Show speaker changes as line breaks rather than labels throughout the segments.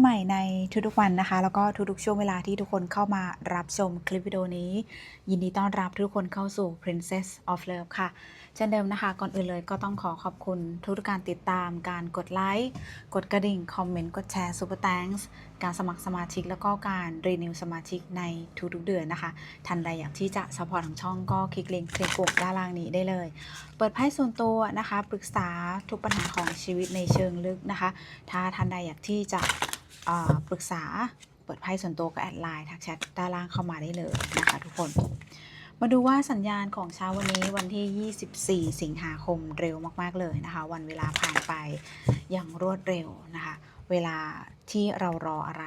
ดีเช้าวันใหม่ในทุกๆวันนะคะ แล้วก็ทุกๆช่วงเวลาที่ทุกคนเข้ามารับชมคลิปวิดีโอนี้ ยินดีต้อนรับทุกคนเข้าสู่ Princess of Love ค่ะ เช่นเดิมนะคะ ก่อนอื่นเลยก็ต้องขอขอบคุณทุกๆการติดตาม การกดไลค์ กดกระดิ่ง คอมเมนต์ กดแชร์ Super Thanks การสมัครสมาชิก แล้วก็การรีนิวสมาชิกในทุกๆเดือนนะคะท่านใดอยากที่จะสปอร์ตทางช่องก็คลิกลิงก์คลิกปุ่มด้านล่างนี้ได้เลย เปิดไพ่ส่วนตัวนะคะ ปรึกษาทุกปัญหาของชีวิตในเชิงลึกนะคะ ถ้าท่านใดอยากที่จะ ปรึกษาเปิดไพ่ส่วนตัวก็แอดไลน์ทักแชทด้านล่างเข้ามาได้เลยนะคะทุกคน มาดูว่าสัญญาณของเช้าวันนี้วันที่ 24 สิงหาคมเร็วมากๆเลยนะคะ วันเวลาผ่านไปอย่างรวดเร็วนะคะ เวลาที่เรารออะไร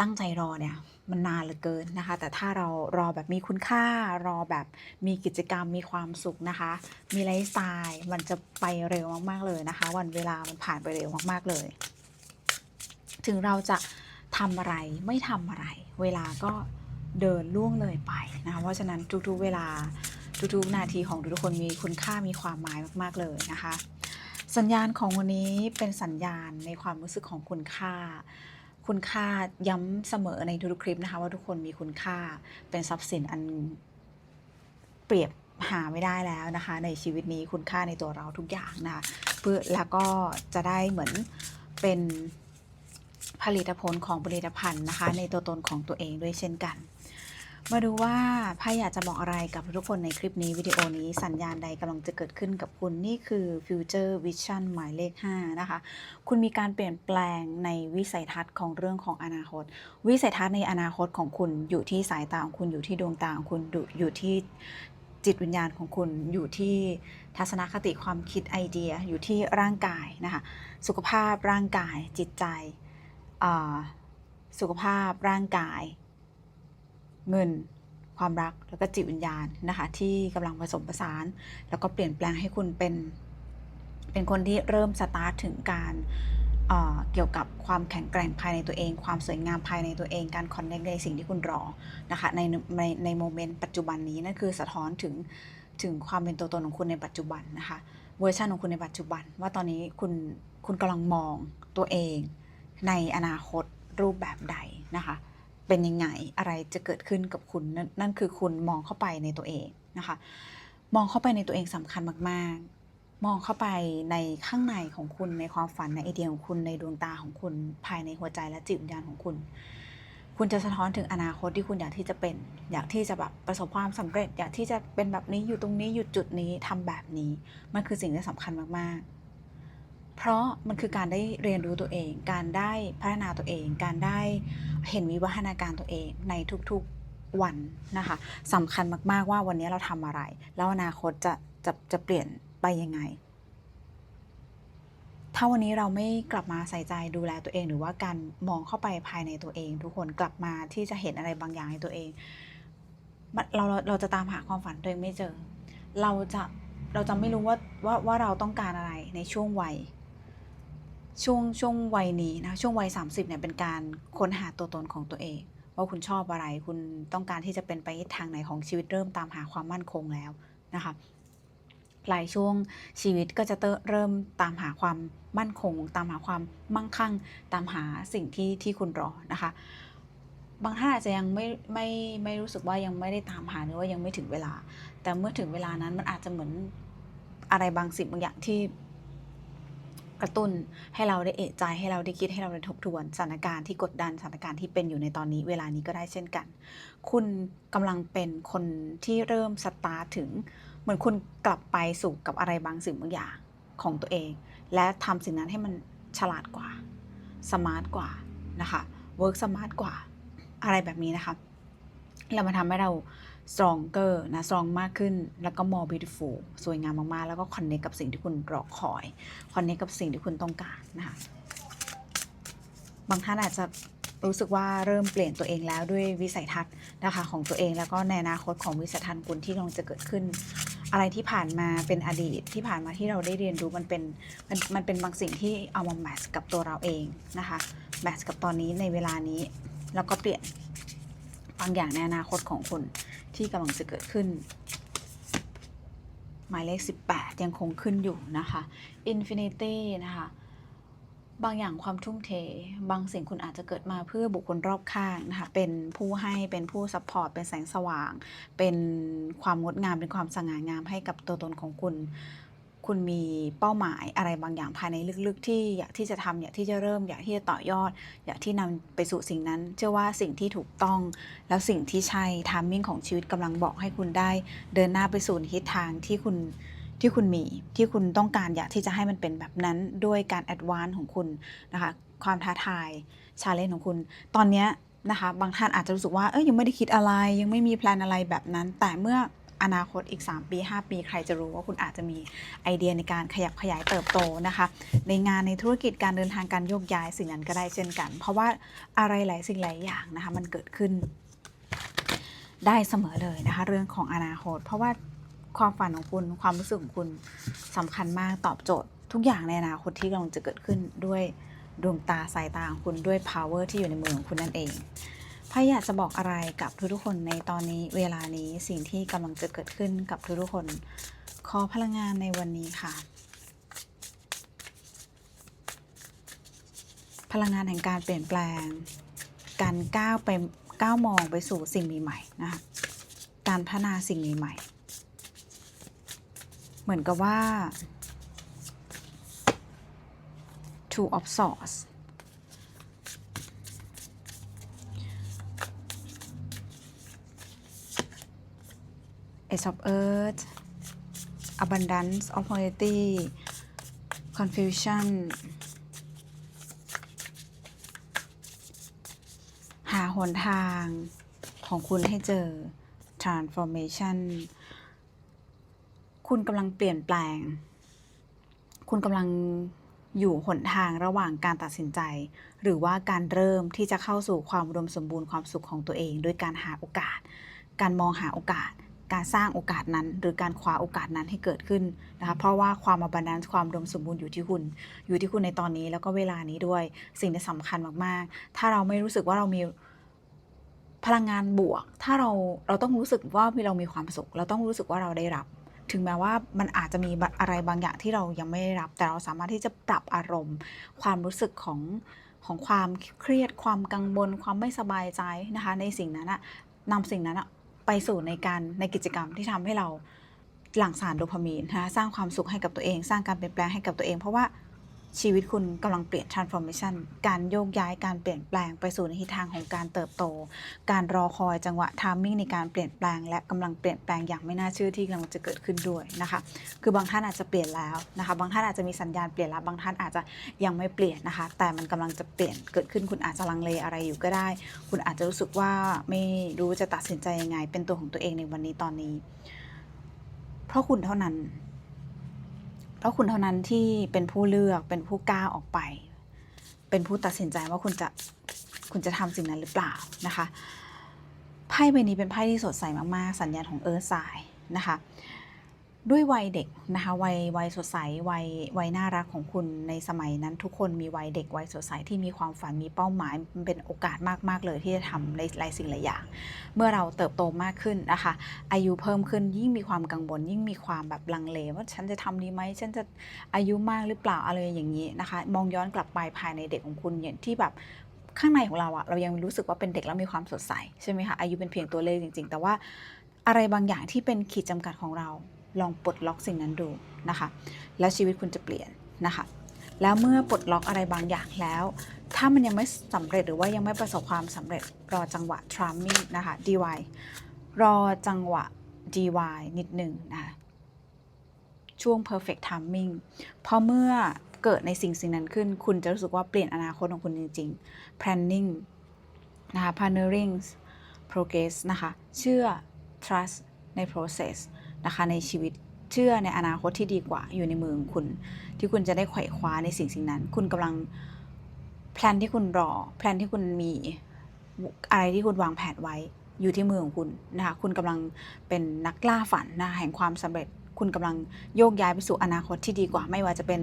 ตั้งใจรอเนี่ยมันนานเหลือเกินนะคะ แต่ถ้าเรารอแบบมีคุณค่ารอแบบมีกิจกรรมมีความสุขนะคะ มีไลฟ์สไตล์มันจะไปเร็วมากๆเลยนะคะ วันเวลามันผ่านไปเร็วมากๆเลย ถึงเราจะทำอะไรไม่ทำอะไร เวลาก็เดินล่วงเลยไปนะคะเพราะฉะนั้นทุกๆเวลาทุกๆนาทีของทุกๆคนมีคุณค่ามีความหมายมากๆเลยนะคะ สัญญาณของวันนี้เป็นสัญญาณในความรู้สึกของคุณค่า คุณค่าย้ำเสมอในทุกๆคลิปนะคะ ว่าทุกคนมีคุณค่าเป็นทรัพย์สินอันเปรียบหาไม่ได้แล้วนะคะ ในชีวิตนี้คุณค่าในตัวเราทุกอย่างนะคะเพื่อแล้วก็จะได้เหมือนเป็น ผลิตผลของผลิตภัณฑ์นะคะ ในตัวตนของตัวเองด้วยเช่นกัน มาดูว่าไพ่อยากจะบอกอะไรกับทุกคนในคลิปนี้วิดีโอนี้สัญญาณใดกำลังจะเกิดขึ้นกับคุณนี่คือ Future Vision หมายเลข 5 นะคะ คุณมีการเปลี่ยนแปลงในวิสัยทัศน์ของเรื่องของอนาคต วิสัยทัศน์ในอนาคตของคุณอยู่ที่สายตาของคุณอยู่ที่ดวงตาของคุณอยู่ที่จิตวิญญาณของคุณอยู่ที่ทัศนคติความคิดไอเดียอยู่ที่ร่างกายนะคะ สุขภาพร่างกายจิตใจ สุขภาพร่างกาย เงิน ความรักแล้วก็จิตวิญญาณนะคะ ที่กำลังผสมผสาน แล้วก็เปลี่ยนแปลงให้คุณเป็น เป็นคนที่เริ่มสตาร์ทถึงการเอ่อเกี่ยวกับความแข็งแกร่งภายในตัวเอง ความสวยงามภายในตัวเอง การคอนเนคในสิ่งที่คุณรอนะคะในในในโมเมนต์ปัจจุบันนี้นั่นคือสะท้อนถึงถึงความเป็นตัวตนของคุณในปัจจุบันนะคะเวอร์ชันของคุณในปัจจุบัน ว่าตอนนี้คุณคุณกำลังมองตัวเอง ในอนาคตรูปแบบใดนะคะ เป็นยังไงอะไรจะเกิดขึ้นกับคุณนั่นนั่นคือคุณมองเข้าไปในตัวเองนะคะ มองเข้าไปในตัวเองสำคัญมาก ๆ มองเข้าไปในข้างในของคุณในความฝันในไอเดียของคุณในดวงตาของคุณภายในหัวใจและจิตวิญญาณของคุณ คุณจะสะท้อนถึงอนาคตที่คุณอยากที่จะเป็น อยากที่จะแบบประสบความสำเร็จ อยากที่จะเป็นแบบนี้อยู่ตรงนี้อยู่จุดนี้ทำแบบนี้ มันคือสิ่งที่สำคัญมาก ๆ เพราะมันคือการได้เรียนรู้ตัวเอง การได้พัฒนาตัวเอง การได้เห็นวิวัฒนาการตัวเองในทุกๆวันนะคะสำคัญมากๆว่าวันนี้เราทำอะไร แล้วอนาคตจะจะจะเปลี่ยนไปยังไง ถ้าวันนี้เราไม่กลับมาใส่ใจดูแลตัวเอง หรือว่าการมองเข้าไปภายในตัวเอง ทุกคนกลับมาที่จะเห็นอะไรบางอย่างในตัวเองเราเราเราจะตามหาความฝันตัวเองไม่เจอ เราจะเราจะไม่รู้ว่าว่าว่าเราต้องการอะไรในช่วงวัย ช่วงช่วงวัยนี้นะช่วงวัย 30เนี่ยเป็นการค้นหาตัวตนของตัวเอง ว่าคุณชอบอะไรคุณต้องการที่จะเป็นไปทางไหนของชีวิตเริ่มตามหาความมั่นคงแล้วนะคะปลายช่วงชีวิตก็จะเริ่มตามหาความมั่นคง ตามหาความมั่งคั่ง ตามหาสิ่งที่ที่คุณรอนะคะ บางท่านอาจจะยังไม่ไม่ไม่รู้สึกว่ายังไม่ได้ตามหาหรือว่ายังไม่ถึงเวลา แต่เมื่อถึงเวลานั้นมันอาจจะเหมือนอะไรบางสิ่งบางอย่างที่ กระตุ้นให้เราได้เอะใจให้เราได้คิดให้เราได้ทบทวนสถานการณ์ที่กดดันสถานการณ์ที่เป็นอยู่ในตอนนี้เวลานี้ก็ได้เช่นกัน คุณกำลังเป็นคนที่เริ่มสตาร์ถึง เหมือนคุณกลับไปสู่กับอะไรบางสิ่งบางอย่างของตัวเอง และทำสิ่งนั้นให้มันฉลาดกว่าสมาร์ทกว่านะคะเวิร์กสมาร์ทกว่าอะไรแบบนี้นะคะแล้วมันทำให้เรา stronger นะ strong มากขึ้น แล้วก็ more beautiful สวยงามมาก ๆ แล้วก็ connect กับสิ่งที่คุณรอคอย connect กับสิ่งที่คุณต้องการนะคะ บางท่านอาจจะรู้สึกว่าเริ่มเปลี่ยนตัวเองแล้วด้วยวิสัยทัศน์นะคะของตัวเองแล้วก็ในอนาคตของวิสัยทัศน์คุณที่กำลังจะเกิดขึ้น อะไรที่ผ่านมาเป็นอดีตที่ผ่านมาที่เราได้เรียนรู้มันเป็นมันมันเป็นบางสิ่งที่เอามาแมทช์กับตัวเราเองนะคะแมทช์กับตอนนี้ในเวลานี้แล้วก็เปลี่ยน บางอย่างในอนาคตของคุณที่กำลังจะเกิดขึ้น หมายเลข 18 ยังคงขึ้นอยู่นะคะ Infinity นะคะบางอย่างความทุ่มเท บางสิ่งคุณอาจจะเกิดมาเพื่อบุคคลรอบข้างนะคะ เป็นผู้ให้เป็นผู้ซัพพอร์ต เป็นแสงสว่าง เป็นความงดงาม เป็นความสง่างามให้กับตัวตนของคุณ คุณมีเป้าหมายอะไรบางอย่างภายในลึกๆ ที่อยากที่จะทำอยากที่จะเริ่ม อยากที่จะต่อยอด อยากที่นำไปสู่สิ่งนั้น เชื่อว่าสิ่งที่ถูกต้อง แล้วสิ่งที่ใช่ทามมิ่งของชีวิตกำลังบอกให้คุณได้ เดินหน้าไปสู่ทิศทางที่คุณที่คุณมีที่คุณต้องการอยากที่จะให้มันเป็นแบบนั้นด้วยการแอดวานซ์ของคุณนะคะความท้าทายชาเลนจ์ของคุณ ตอนนี้นะคะบางท่านอาจจะรู้สึกว่าเอ้ยยังไม่ได้คิดอะไร ยังไม่มีแพลนอะไรแบบนั้น แต่เมื่อ อนาคตอีก 3 ปี 5 ปี ใครจะรู้ว่าคุณอาจจะมีไอเดียในการขยับขยายเติบโตนะคะ ในงานในธุรกิจการเดินทางการโยกย้ายสิ่งนั้นก็ได้เช่นกัน เพราะว่าอะไรหลายสิ่งหลายอย่างนะคะมันเกิดขึ้นได้เสมอเลยนะคะเรื่องของอนาคต เพราะว่าความฝันของคุณความรู้สึกของคุณสำคัญมากตอบโจทย์ ทุกอย่างในอนาคตที่กำลังจะเกิดขึ้นด้วยดวงตาสายตาของคุณด้วย power ที่อยู่ในมือของคุณนั่นเอง พายอยากจะบอกอะไรกับทุกๆคนในตอนนี้เวลานี้สิ่งที่กำลังจะเกิดขึ้นกับทุกๆคน ขอพลังงานในวันนี้ค่ะ พลังงานแห่งการเปลี่ยนแปลง การก้าวไปก้าวมองไปสู่สิ่งใหม่ๆนะคะการพัฒนาสิ่งใหม่ๆเหมือนกับว่า two of swords ace of earth abundance opportunity confusion หาหนทางของคุณให้เจอ transformation คุณกำลังเปลี่ยนแปลง คุณกำลังอยู่หนทางระหว่างการตัดสินใจ หรือว่าการเริ่มที่จะเข้าสู่ความอุดมสมบูรณ์ความสุขของตัวเอง ด้วยการหาโอกาส การมองหาโอกาส การสร้างโอกาสนั้น หรือการคว้าโอกาสนั้นให้เกิดขึ้นนะคะเพราะว่าความอบันดาลความดมสมบูรณ์อยู่ที่คุณ อยู่ที่คุณในตอนนี้แล้วก็เวลานี้ด้วย สิ่งที่สำคัญมากๆ ถ้าเราไม่รู้สึกว่าเรามีพลังงานบวก ถ้าเราเราต้องรู้สึกว่าเรามีความสุข เราต้องรู้สึกว่าเราได้รับ ถึงแม้ว่ามันอาจจะมีอะไรบางอย่างที่เรายังไม่ได้รับ แต่เราสามารถที่จะปรับอารมณ์ ความรู้สึกของของความเครียด ความกังวล ความไม่สบายใจนะคะ ในสิ่งนั้นอะนำสิ่งนั้นอะ ไปสู่ในการในกิจกรรมที่ทำให้เราหลั่งสารโดพามีนนะสร้างความสุขให้กับตัวเอง สร้างการเปลี่ยนแปลงให้กับตัวเอง เพราะว่า ชีวิตคุณกำลังเปลี่ยน transformation การโยกย้ายการเปลี่ยนแปลงไปสู่ในทิศทางของการเติบโต การรอคอยจังหวะ timing ในการเปลี่ยนแปลง และกำลังเปลี่ยนแปลงอย่างไม่น่าเชื่อที่กำลังจะเกิดขึ้นด้วยนะคะ คือบางท่านอาจจะเปลี่ยนแล้วนะคะ บางท่านอาจจะมีสัญญาณเปลี่ยนแล้ว บางท่านอาจจะยังไม่เปลี่ยนนะคะ แต่มันกำลังจะเปลี่ยนเกิดขึ้น คุณอาจจะลังเลอะไรอยู่ก็ได้ คุณอาจจะรู้สึกว่าไม่รู้จะตัดสินใจยังไง เป็นตัวของตัวเองในวันนี้ตอนนี้ เพราะคุณเท่านั้น พราะคุณเท่านั้นที่เป็นผู้เลือกเป็นผู้กล้าออกไป เป็นผู้ตัดสินใจว่าคุณจะคุณจะทำสิ่งนั้นหรือเปล่านะคะไพ่ใบนี้เป็นไพ่ที่สดใสมากๆ สัญญาณของเอิร์ธไซน์นะคะ ด้วยวัยเด็กนะคะวัยวัยสดใสวัยวัยน่ารักของคุณในสมัยนั้นทุกคนมีวัยเด็กวัยสดใสที่มีความฝันมีเป้าหมายมันเป็นโอกาสมากๆเลยที่จะทำในหลายสิ่งหลายอย่าง เมื่อเราเติบโตมากขึ้นนะคะอายุเพิ่มขึ้นยิ่งมีความกังวลยิ่งมีความแบบลังเลว่าฉันจะทำดีไหมฉันจะอายุมากหรือเปล่าอะไรอย่างนี้นะคะ มองย้อนกลับไปภายในเด็กของคุณอย่างที่แบบข้างในของเราอะเรายังรู้สึกว่าเป็นเด็กแล้วมีความสดใสใช่ไหมคะอายุเป็นเพียงตัวเลขจริง ๆ แต่ว่าอะไรบางอย่างที่เป็นขีดจำกัดของเรา ลองปลดล็อกสิ่งนั้นดูนะคะ แล้วชีวิตคุณจะเปลี่ยนนะคะ แล้วเมื่อปลดล็อกอะไรบางอย่างแล้ว ถ้ามันยังไม่สำเร็จหรือว่ายังไม่ประสบความสำเร็จรอจังหวะ timing นะคะ DY รอจังหวะ DY นิดหนึ่งนะคะช่วง perfect timing เพราะเมื่อเกิดในสิ่งสิ่งนั้นขึ้น คุณจะรู้สึกว่าเปลี่ยนอนาคตของคุณจริง ๆ planning นะคะ partnering progress นะคะ เชื่อ trust ใน process นะคะในชีวิตเชื่อในอนาคตที่ดีกว่าอยู่ในมือของคุณ ที่คุณจะได้ไขว่คว้าในสิ่งสิ่งนั้น คุณกำลังแพลนที่คุณรอแพลนที่คุณมีอะไรที่คุณวางแผนไว้อยู่ที่มือของคุณนะคะคุณกำลังเป็นนักล่าฝันนะแห่งความสำเร็จ คุณกำลังโยกย้ายไปสู่อนาคตที่ดีกว่า ไม่ว่าจะเป็น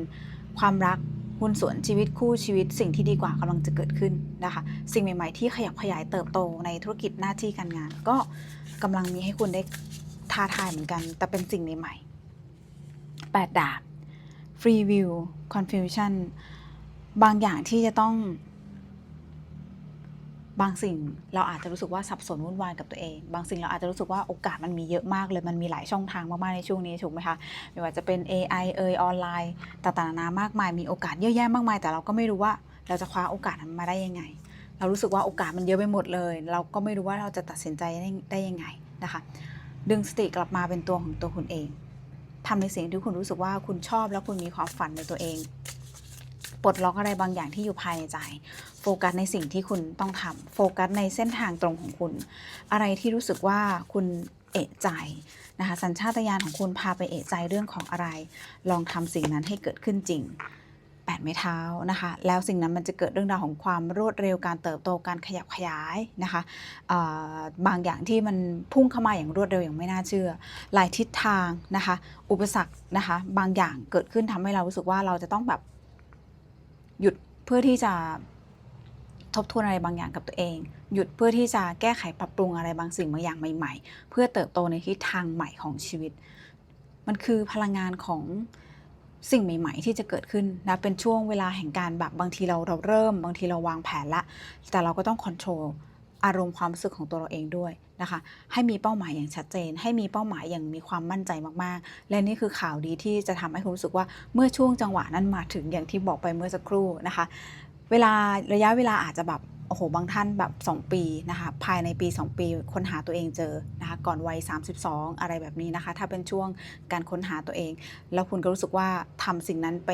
ความรักหุ้นส่วนชีวิตคู่ชีวิต สิ่งที่ดีกว่ากำลังจะเกิดขึ้นนะคะ สิ่งใหม่ ๆ ที่ขยับขยายเติบโตในธุรกิจหน้าที่การงาน ก็กำลังมีให้คุณได้ ท้าทายเหมือนกัน แต่เป็นสิ่งใหม่ๆแปดดาบ free will confusion บางอย่างที่จะต้อง บางสิ่งเราอาจจะรู้สึกว่าสับสนวุ่นวายกับตัวเอง บางสิ่งเราอาจจะรู้สึกว่าโอกาสมันมีเยอะมากเลย มันมีหลายช่องทางมากๆในช่วงนี้ถูกไหมคะ ไม่ว่าจะเป็น AI เอยออนไลน์ต่างๆนานามากมาย มีโอกาสเยอะแยะมากมาย แต่เราก็ไม่รู้ว่าเราจะคว้าโอกาสนั้นมาได้ยังไง เรารู้สึกว่าโอกาสมันเยอะไปหมดเลย เราก็ไม่รู้ว่าเราจะตัดสินใจได้ได้ยังไงนะคะ ดึงสติกลับมาเป็นตัวของตัวคุณเองทำในสิ่งที่คุณรู้สึกว่าคุณชอบแล้วคุณมีความฝันในตัวเอง ปลดล็อกอะไรบางอย่างที่อยู่ภายในใจ โฟกัสในสิ่งที่คุณต้องทำโฟกัสในเส้นทางตรงของคุณ อะไรที่รู้สึกว่าคุณเอะใจนะคะสัญชาตญาณของคุณพาไปเอะใจเรื่องของอะไร ลองทำสิ่งนั้นให้เกิดขึ้นจริง แปดไม้เท้านะคะ แล้วสิ่งนั้นมันจะเกิดเรื่องราวของความรวดเร็วการเติบโตการขยับขยายนะคะบางอย่างที่มันพุ่งเข้ามาอย่างรวดเร็วอย่างไม่น่าเชื่อ หลายทิศทางนะคะ อุปสรรคนะคะ บางอย่างเกิดขึ้นทำให้เรารู้สึกว่าเราจะต้องแบบหยุดเพื่อที่จะทบทวนอะไรบางอย่างกับตัวเอง หยุดเพื่อที่จะแก้ไขปรับปรุงอะไรบางสิ่งบางอย่างใหม่ ๆ เพื่อเติบโตในทิศทางใหม่ของชีวิต มันคือพลังงานของ สิ่งใหม่ ๆ ที่จะเกิดขึ้นนะเป็นช่วงเวลาแห่งการแบบบางทีเราเราเริ่ม บางทีเราวางแผนละ แต่เราก็ต้องควบคุมอารมณ์ความรู้สึกของตัวเราเองด้วยนะคะ ให้มีเป้าหมายอย่างชัดเจน ให้มีเป้าหมายอย่างมีความมั่นใจมากๆ และนี่คือข่าวดีที่จะทำให้คุณรู้สึกว่าเมื่อช่วงจังหวะนั้นมาถึงอย่างที่บอกไปเมื่อสักครู่นะคะ เวลาระยะเวลาอาจจะแบบ โอ้โห บางท่านแบบ 2 ปีนะคะ ภายในปี 2 ปีค้นหาตัวเองเจอนะคะ ก่อนวัย 32 อะไรแบบนี้นะคะ ถ้าเป็นช่วงการค้นหาตัวเอง แล้วคุณก็รู้สึกว่าทำสิ่งนั้นไป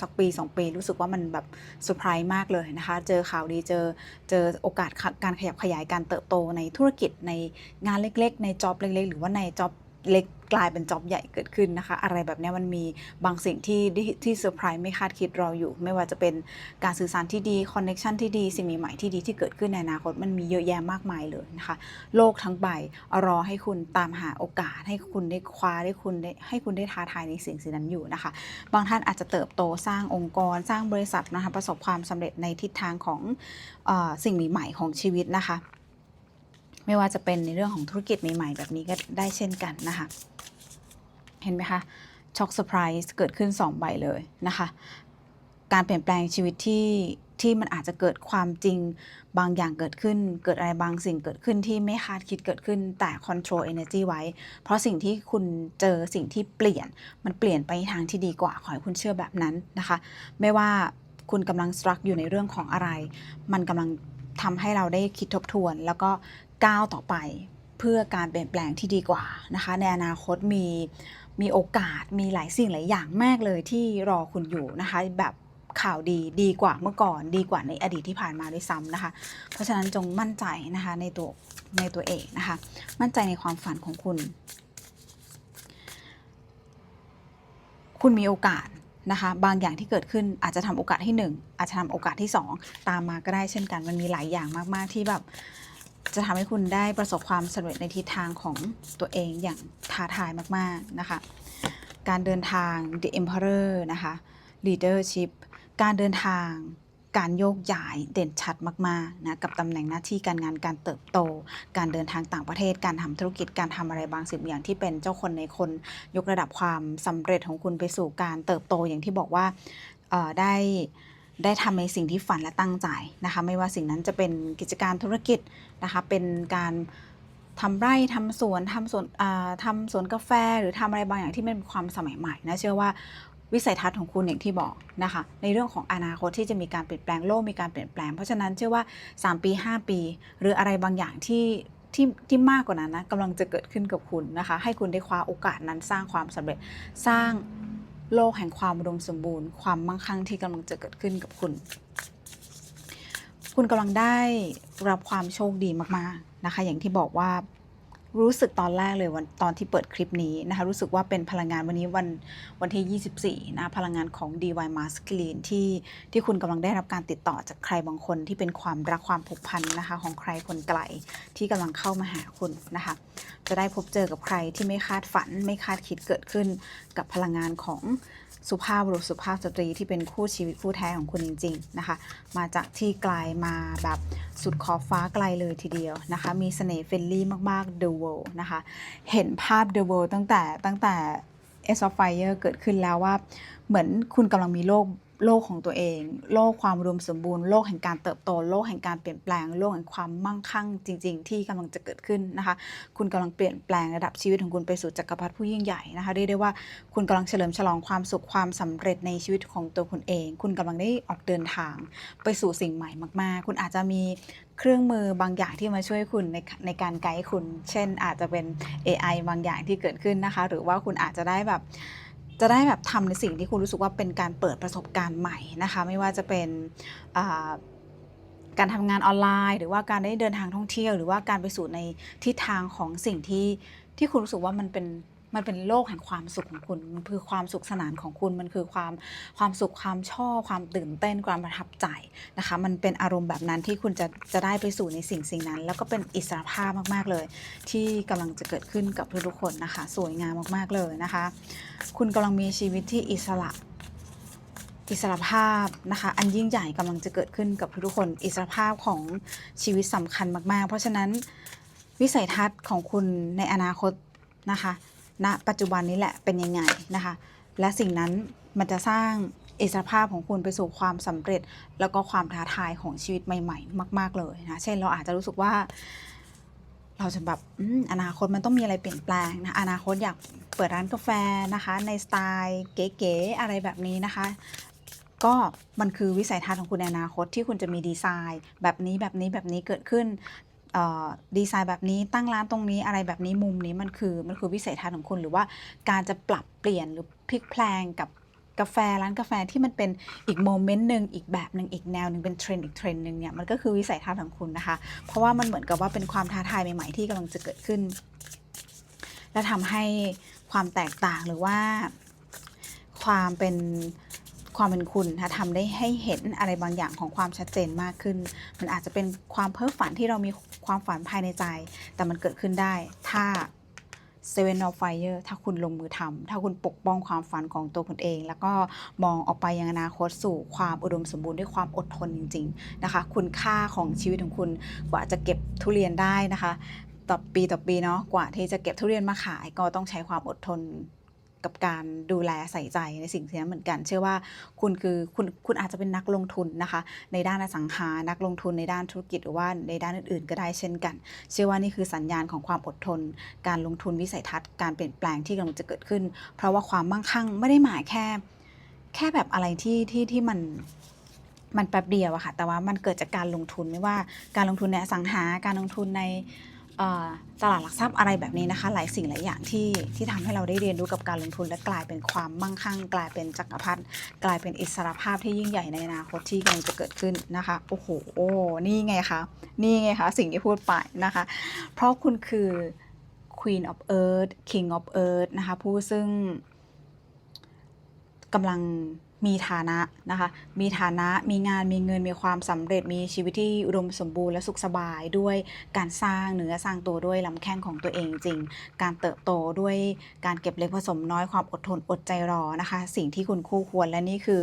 สักปี 2 ปีรู้สึกว่ามันแบบเซอร์ไพรส์มากเลยนะคะ เจอข่าวดีเจอเจอโอกาสการขยับขยายการเติบโตในธุรกิจในงานเล็ก ๆ ในจ็อบเล็ก ๆ หรือว่าในจ็อบ เล็กกลายเป็นจ็อบใหญ่เกิดขึ้นนะคะ อะไรแบบนี้มันมีบางสิ่งที่ที่เซอร์ไพรส์ไม่คาดคิดรออยู่ ไม่ว่าจะเป็นการสื่อสารที่ดีคอนเน็ชันที่ดีสิ่งใหม่ๆที่ดีที่เกิดขึ้นในอนาคตมันมีเยอะแยะมากมายเลยนะคะ โลกทั้งใบรอให้คุณตามหาโอกาส ให้คุณได้คว้าได้คุณได้ให้คุณได้ท้าทายในสิ่งสิ่งนั้นอยู่นะคะ บางท่านอาจจะเติบโตสร้างองค์กร สร้างบริษัทนะคะประสบความสำเร็จในทิศทางของออสิ่งใหม่ๆของชีวิตนะคะ ไม่ว่าจะเป็นในเรื่องของธุรกิจใหม่ๆ แบบนี้ก็ได้เช่นกันนะคะ เห็นไหมคะช็อกเซอร์ไพรส์เกิดขึ้น 2 ใบเลยนะคะ การเปลี่ยนแปลงชีวิตที่ที่มันอาจจะเกิดความจริงบางอย่างเกิดขึ้น เกิดอะไรบางสิ่งเกิดขึ้นที่ไม่คาดคิดเกิดขึ้นแต่ control energy ไว้ เพราะสิ่งที่คุณเจอสิ่งที่เปลี่ยน มันเปลี่ยนไปทางที่ดีกว่า ขอให้คุณเชื่อแบบนั้นนะคะ ไม่ว่าคุณกำลังสตรักอยู่ในเรื่องของอะไร มันกำลังทำให้เราได้คิดทบทวน แล้วก็ ก้าวต่อไปเพื่อการเปลี่ยนแปลงที่ดีกว่านะคะ ในอนาคตมีมีโอกาสมีหลายสิ่งหลายอย่างมากเลยที่รอคุณอยู่นะคะ แบบข่าวดีดีกว่าเมื่อก่อนดีกว่าในอดีตที่ผ่านมาด้วยซ้ำนะคะ เพราะฉะนั้นจงมั่นใจนะคะในตัวในตัวเองนะคะ มั่นใจในความฝันของคุณ คุณมีโอกาสนะคะบางอย่างที่เกิดขึ้นอาจจะทำโอกาสที่หนึ่งอาจจะทำโอกาสที่สองตามมาก็ได้เช่นกันมันมีหลายอย่างมาก ๆ ที่แบบ จะทำให้คุณได้ประสบความสำเร็จในทิศทางของตัวเองอย่างท้าทายมาก ๆ นะคะ การเดินทาง The Emperor นะคะ Leadership การเดินทางการโยกย้ายเด่นชัดมากๆนะกับตำแหน่งหน้าที่การงานการเติบโต การเดินทางต่างประเทศ การทำธุรกิจการทำอะไรบางสิ่งอย่างที่เป็นเจ้าคนในคน ยกระดับความสำเร็จของคุณไปสู่การเติบโตอย่างที่บอกว่าได้ ได้ทำในสิ่งที่ฝันและตั้งใจนะคะ ไม่ว่าสิ่งนั้นจะเป็นกิจการธุรกิจนะคะ เป็นการทำไร่ทำสวนทำสวนทำสวนกาแฟหรือทำอะไรบางอย่างที่เป็นความสมัยใหม่นะเชื่อว่าวิสัยทัศน์ของคุณอย่างที่บอกนะคะ ในเรื่องของอนาคตที่จะมีการเปลี่ยนแปลงโลกมีการเปลี่ยนแปลง เพราะฉะนั้นเชื่อว่า 3 ปี 5 ปี หรืออะไรบางอย่างที่ที่ที่มากกว่านั้นนะกำลังจะเกิดขึ้นกับคุณนะคะ ให้คุณได้คว้าโอกาสนั้นสร้างความสำเร็จสร้าง โลกแห่งความอุดมสมบูรณ์ ความมั่งคั่งที่กำลังจะเกิดขึ้นกับคุณ คุณกำลังได้รับความโชคดีมากๆนะคะ อย่างที่บอกว่า รู้สึกตอนแรกเลยวันตอนที่เปิดคลิปนี้นะคะรู้สึกว่าเป็นพลังงานวันนี้วันวันที่ 24 นะพลังงานของ DY Masculine ที่ที่คุณกำลังได้รับการติดต่อจากใครบางคนที่เป็นความรักความผูกพันนะคะของใครคนไกลที่กำลังเข้ามาหาคุณนะคะจะได้พบเจอกับใครที่ไม่คาดฝันไม่คาดคิดเกิดขึ้นกับพลังงานของ สุภาพบุรุษสุภาพสตรีที่เป็นคู่ชีวิตคู่แท้ของคุณจริง ๆ นะคะ มาจากที่ไกลมาแบบสุดขอบฟ้าไกลเลยทีเดียวนะคะ มีเสน่ห์เฟรนลี่มากๆ The World นะคะ เห็นภาพ The World ตั้งแต่ตั้งแต่ S of Fire เกิดขึ้นแล้วว่าเหมือนคุณกำลังมีโลก โลกของตัวเอง โลกความอุดมสมบูรณ์โลกแห่งการเติบโต โลกแห่งการเปลี่ยนแปลง โลกแห่งความมั่งคั่งจริง ๆ ที่กำลังจะเกิดขึ้นนะคะ คุณกำลังเปลี่ยนแปลงระดับชีวิตของคุณไปสู่จักรพรรดิผู้ยิ่งใหญ่นะคะเรียกได้ว่าคุณกำลังเฉลิมฉลองความสุขความสำเร็จในชีวิตของตัวคุณเอง คุณกำลังได้ออกเดินทาง ไปสู่สิ่งใหม่มาก ๆ คุณอาจจะมีเครื่องมือบางอย่างที่มาช่วยคุณในในการไกด์คุณ เช่น อาจจะเป็น AI บางอย่างที่เกิดขึ้นนะคะ หรือว่าคุณอาจจะได้แบบ จะได้แบบทำในสิ่งที่คุณรู้สึกว่าเป็นการเปิดประสบการณ์ใหม่นะคะ ไม่ว่าจะเป็นการทำงานออนไลน์ หรือว่าการได้เดินทางท่องเที่ยว หรือว่าการไปสู่ในทิศทางของสิ่งที่ที่คุณรู้สึกว่ามันเป็น มันเป็นโลกแห่งความสุขของคุณ มันคือความสุขสนานของคุณ มันคือความความสุขความชอบความตื่นเต้นความประทับใจนะคะ มันเป็นอารมณ์แบบนั้นที่คุณจะจะได้ไปสู่ในสิ่งสิ่งนั้น แล้วก็เป็นอิสรภาพมากๆเลย ที่กำลังจะเกิดขึ้นกับทุกๆคนนะคะ สวยงามมากๆเลยนะคะ คุณกำลังมีชีวิตที่อิสระอิสรภาพนะคะอันยิ่งใหญ่กำลังจะเกิดขึ้นกับทุกคนอิสรภาพของชีวิตสำคัญมาก ๆ เพราะฉะนั้นวิสัยทัศน์ของคุณในอนาคตนะคะ ณปัจจุบันนี้แหละเป็นยังไงนะคะ และสิ่งนั้นมันจะสร้างอิสรภาพของคุณไปสู่ความสำเร็จ แล้วก็ความท้าทายของชีวิตใหม่ ๆ มาก ๆเลยนะ เช่นเราอาจจะรู้สึกว่า เราจะแบบอนาคตมันต้องมีอะไรเปลี่ยนแปลงนะ อนาคตอยากเปิดร้านกาแฟนะคะ ในสไตล์เก๋ๆอะไรแบบนี้นะคะก็มันคือวิสัยทัศน์ของคุณในอนาคตที่คุณจะมีดีไซน์ แบบนี้แบบนี้แบบนี้เกิดขึ้น ดีไซน์แบบนี้ตั้งร้านตรงนี้อะไรแบบนี้มุมนี้มันคือมันคือวิสัยทัศน์ของคุณหรือว่าการจะปรับเปลี่ยนหรือพลิกแพลงกับกาแฟร้านกาแฟที่มันเป็นอีกโมเมนต์หนึ่งอีกแบบหนึ่งอีกแนวหนึ่งเป็นเทรนด์อีกเทรนด์หนึ่งเนี่ยมันก็คือวิสัยทัศน์ของคุณนะคะ เพราะว่ามันเหมือนกับว่าเป็นความท้าทายใหม่ๆที่กำลังจะเกิดขึ้น และทำให้ความแตกต่างหรือว่าความเป็น ความเป็นคุณนะทำได้ให้เห็นอะไรบางอย่างของความชัดเจนมากขึ้น มันอาจจะเป็นความเพ้อฝันที่เรามีความฝันภายในใจ แต่มันเกิดขึ้นได้ ถ้า Seven of Fire ถ้าคุณลงมือทำถ้าคุณปกป้องความฝันของตัวคุณเอง แล้วก็มองออกไปยังอนาคตสู่ความอุดมสมบูรณ์ด้วยความอดทนจริง ๆ นะคะ คุณค่าของชีวิตของคุณกว่าจะเก็บทุเรียนได้นะคะ ต่อปีต่อปีเนาะกว่าที่จะเก็บทุเรียนมาขายก็ต้องใช้ความอดทน กับการดูแลใส่ใจในสิ่งที่นั้นเหมือนกัน เชื่อว่าคุณคือคุณคุณอาจจะเป็นนักลงทุนนะคะ ในด้านอสังหานักลงทุนในด้านธุรกิจหรือว่าในด้านอื่นๆ ก็ได้เช่นกัน เชื่อว่านี่คือสัญญาณของความอดทน การลงทุนวิสัยทัศน์การเปลี่ยนแปลงที่กำลังจะเกิดขึ้น เพราะว่าความมั่งคั่งไม่ได้หมายแค่ แค่แบบอะไรที่ที่ที่มันมันแป๊บเดียวอะค่ะ แต่ว่ามันเกิดจากการลงทุนไม่ว่าการลงทุนในอสังหา การลงทุนใน ตลาดหลักทรัพย์อะไรแบบนี้นะคะ หลายสิ่งหลายอย่างที่ที่ทำให้เราได้เรียนรู้กับการลงทุนและกลายเป็นความมั่งคั่ง กลายเป็นจักรพรรดิกลายเป็นอิสรภาพที่ยิ่งใหญ่ในอนาคตที่กำลังจะเกิดขึ้นนะคะโอ้โหนี่ไงคะนี่ไงคะสิ่งที่พูดไปนะคะ เพราะคุณคือ Queen of Earth King of Earth นะคะผู้ซึ่งกำลัง มีฐานะนะคะ มีฐานะ มีงาน มีเงิน มีความสำเร็จ มีชีวิตที่อุดมสมบูรณ์และสุขสบายด้วยการสร้างเนื้อสร้างตัวด้วยลำแข้งของตัวเองจริง การเติบโตด้วยการเก็บเล็กผสมน้อยความอดทนอดใจรอนะคะ สิ่งที่คุณคู่ควรและนี่คือ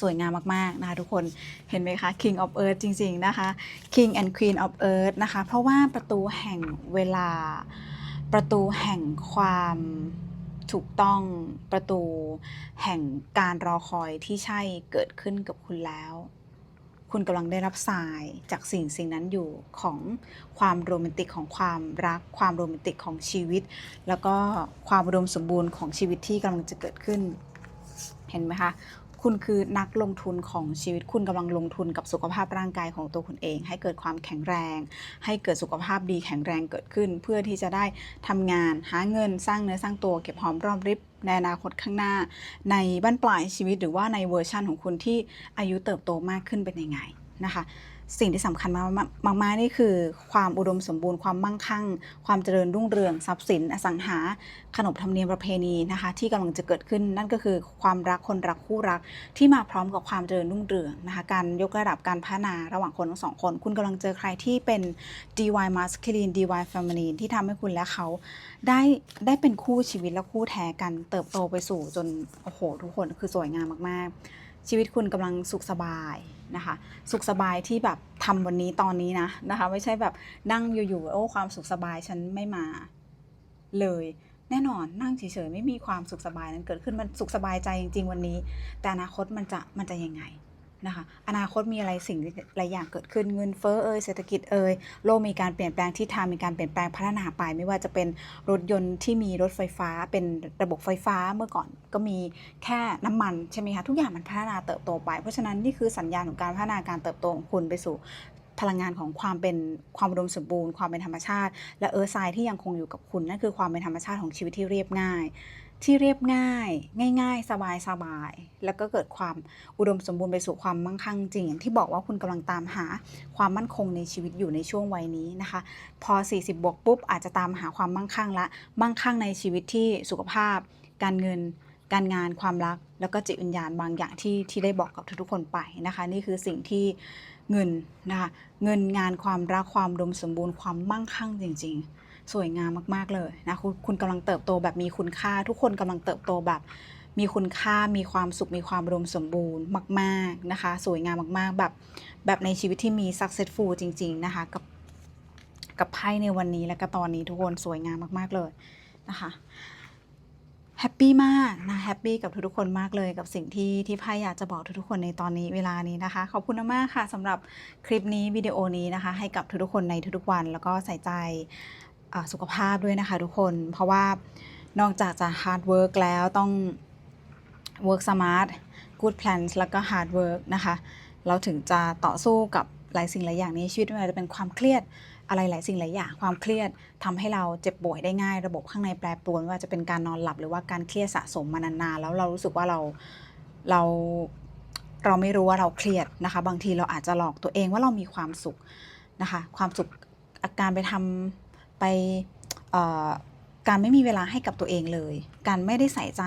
สวยงามมากๆนะคะทุกคนเห็นไหมคะ King of Earth จริง ๆ นะคะ King and Queen of Earth นะคะ เพราะว่าประตูแห่งเวลาประตูแห่งความ ถูกต้องประตูแห่งการรอคอยที่ใช่เกิดขึ้นกับคุณแล้ว คุณกำลังได้รับสายจากสิ่งสิ่งนั้นอยู่ของความโรแมนติกของความรัก ความโรแมนติกของชีวิต แล้วก็ความอุดมสมบูรณ์ของชีวิตที่กำลังจะเกิดขึ้น เห็นไหมคะ คุณคือนักลงทุนของชีวิตคุณกำลังลงทุนกับสุขภาพร่างกายของตัวคุณเอง ให้เกิดความแข็งแรง ให้เกิดสุขภาพดีแข็งแรงเกิดขึ้น เพื่อที่จะได้ทำงานหาเงินสร้างเนื้อสร้างตัวเก็บหอมรอมริบในอนาคตข้างหน้า ในบั้นปลายชีวิตหรือว่าในเวอร์ชั่นของคุณที่อายุเติบโตมากขึ้นเป็นยังไงนะคะ สิ่งที่สำคัญมากๆมากนี่คือ ความอุดมสมบูรณ์ความมั่งคั่ง ความเจริญรุ่งเรืองทรัพย์สิน อสังหา ขนบธรรมเนียมประเพณีนะคะ ที่กำลังจะเกิดขึ้นนั่นก็คือความรักคนรักคู่รักที่มาพร้อมกับความเจริญรุ่งเรืองนะคะการยกระดับการพัฒนาระหว่างคนทั้งสองคน คุณกำลังเจอใครที่เป็น DY masculine DY feminine ที่ทำให้คุณและเขาได้ได้เป็นคู่ชีวิตและคู่แท้กันเติบโตไปสู่จนโอ้โหทุกคนคือสวยงามมากๆ ชีวิตคุณกำลังสุขสบาย นะคะ สุขสบายที่แบบทำวันนี้ตอนนี้นะนะคะ ไม่ใช่แบบนั่งอยู่ๆโอ้ความสุขสบายฉันไม่มาเลย แน่นอนนั่งเฉยๆไม่มีความสุขสบายนั้นเกิดขึ้นมันสุขสบายใจจริง ๆ วันนี้ แต่อนาคตมันจะมันจะยังไง นะคะอนาคตมีอะไรสิ่งหลายอย่างเกิดขึ้นเงินเฟ้อเอ่ยเศรษฐกิจเอ่ยโลกมีการเปลี่ยนแปลงที่ทางมีการเปลี่ยนแปลงพัฒนาไป ไม่ว่าจะเป็นรถยนต์ที่มีรถไฟฟ้า เป็นระบบไฟฟ้าเมื่อก่อนก็มีแค่น้ำมันใช่ไหมคะทุกอย่างมันพัฒนาเติบโตไป เพราะฉะนั้นนี่คือสัญญาณของการพัฒนาการเติบโตของคุณไปสู่พลังงานของความเป็นความอุดมสมบูรณ์ ความเป็นธรรมชาติ และเออร์ไซด์ที่ยังคงอยู่กับคุณนั่นคือความเป็นธรรมชาติของชีวิตที่เรียบง่าย ที่เรียบง่าย ง่าย ๆ สบายสบาย แล้วก็เกิดความอุดมสมบูรณ์ไปสู่ความมั่งคั่งจริง อย่างที่บอกว่าคุณกำลังตามหาความมั่นคงในชีวิตอยู่ในช่วงวัยนี้นะคะ พอ 40 บวกปุ๊บ อาจจะตามหาความมั่งคั่งละ มั่งคั่งในชีวิตที่สุขภาพ การเงิน การงานความรัก แล้วก็จิตวิญญาณบางอย่างที่ที่ได้บอกกับทุกๆคนไปนะคะ นี่คือสิ่งที่เงินนะคะ เงินงานความรักความอุดมสมบูรณ์ความมั่งคั่งจริง ๆ สวยงามมาก ๆ เลยนะคุณคุณกำลังเติบโตแบบมีคุณค่า ทุกคนกำลังเติบโตแบบมีคุณค่ามีความสุขมีความอุดมสมบูรณ์มาก ๆ นะคะ สวยงามมากๆ แบบแบบในชีวิตที่มี successful จริง ๆ นะคะกับกับไพ่ในวันนี้และก็ตอนนี้ทุกคนสวยงามมากๆเลยนะคะแฮปปี้มากนะแฮปปี้กับทุกๆคนมากเลยกับสิ่งที่ที่ไพ่อยากจะบอกทุกๆคนในตอนนี้เวลานี้นะคะ ขอบคุณมากค่ะสำหรับคลิปนี้วิดีโอนี้นะคะ ให้กับทุกๆคนในทุกๆวัน แล้วก็ใส่ใจ สุขภาพด้วยนะคะทุกคน เพราะว่านอกจากจะฮาร์ดเวิร์กแล้วต้อง work smart good plans แล้วก็ hard work นะคะ เราถึงจะต่อสู้กับหลายสิ่งหลายอย่างในชีวิตไม่ว่าจะเป็นความเครียดอะไรหลายสิ่งหลายอย่างความเครียดทำให้เราเจ็บป่วยได้ง่าย ระบบข้างในแปรปรวนว่าจะเป็นการนอนหลับหรือว่าการเครียดสะสมมานานๆแล้วเรารู้สึกว่าเราเราเราไม่รู้ว่าเราเครียดนะคะ บางทีเราอาจจะหลอกตัวเองว่าเรามีความสุขนะคะ ความสุขอาการไปทำ ไปการไม่มีเวลาให้กับตัวเองเลย การไม่ได้ใส่ใจ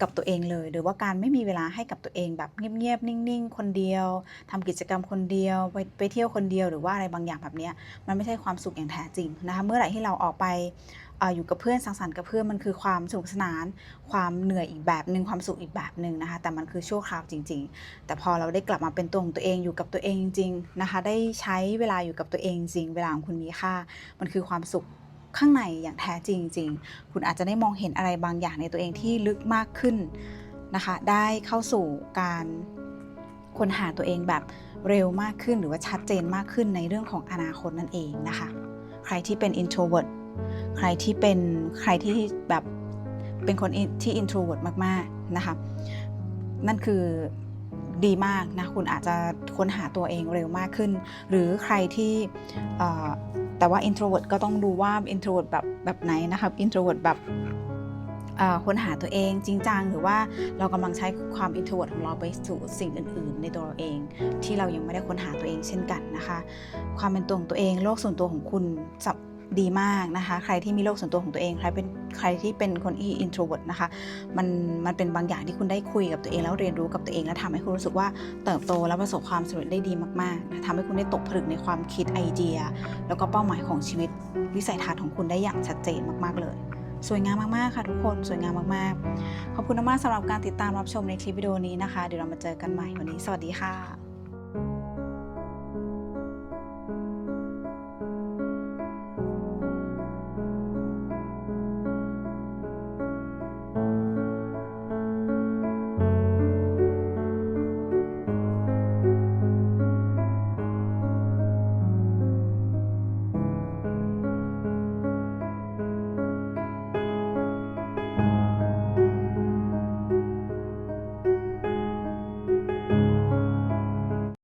กับตัวเองเลย หรือว่าการไม่มีเวลาให้กับตัวเองแบบเงียบๆนิ่งๆ คนเดียวทำกิจกรรมคนเดียวไปไปเที่ยวคนเดียวหรือว่าอะไรบางอย่างแบบนี้มันไม่ใช่ความสุขอย่างแท้จริงนะคะเมื่อไหร่ที่เราออกไป อยู่กับเพื่อนสังสรรค์กับเพื่อนมันคือความสนุกสนาน ความเหนื่อยอีกแบบหนึ่งความสุขอีกแบบหนึ่งนะคะแต่มันคือชั่วคราวจริง ๆ แต่พอเราได้กลับมาเป็นตัวของตัวเองอยู่กับตัวเองจริงๆนะคะได้ใช้เวลาอยู่กับตัวเองจริง เวลาของคุณมีค่า มันคือความสุขข้างในอย่างแท้จริงจริงคุณอาจจะได้มองเห็นอะไรบางอย่างในตัวเองที่ลึกมากขึ้นนะคะได้เข้าสู่การค้นหาตัวเองแบบเร็วมากขึ้นหรือว่าชัดเจนมากขึ้นในเรื่องของอนาคตนั่นเองนะคะ ใครที่เป็น introvert ใครที่เป็นใครที่แบบเป็นคนที่ introvert มากๆนะคะนั่นคือดีมากนะคุณอาจจะค้นหาตัวเองเร็วมากขึ้น หรือใครที่แต่ว่า introvert ก็ต้องดูว่า introvert แบบแบบไหนนะครับ introvert แบบค้นหาตัวเองจริงจังหรือว่าเรากำลังใช้ความ introvert ของเราไปสู่สิ่งอื่น ๆ ในตัวเราเอง ที่เรายังไม่ได้ค้นหาตัวเองเช่นกันนะคะ ความเป็นตัวของตัวเองโลกส่วนตัวของคุณ ดีมากนะคะ ใครที่มีโลกส่วนตัวของตัวเอง ใครเป็นใครที่เป็นคนที่ introvert นะคะ มันมันเป็นบางอย่างที่คุณได้คุยกับตัวเองแล้วเรียนรู้กับตัวเอง แล้วทำให้คุณรู้สึกว่าเติบโตและประสบความสำเร็จได้ดีมากๆนะทำให้คุณได้ตกผลึกในความคิดไอเดีย แล้วก็เป้าหมายของชีวิต วิสัยทัศน์ของคุณได้อย่างชัดเจนมากๆเลยสวยงามมากๆค่ะทุกคนสวยงามมากๆ ขอบคุณมากๆสำหรับการติดตามรับชมในคลิปวิดีโอนี้นะคะ เดี๋ยวเรามาเจอกันใหม่วันนี้ สวัสดีค่ะ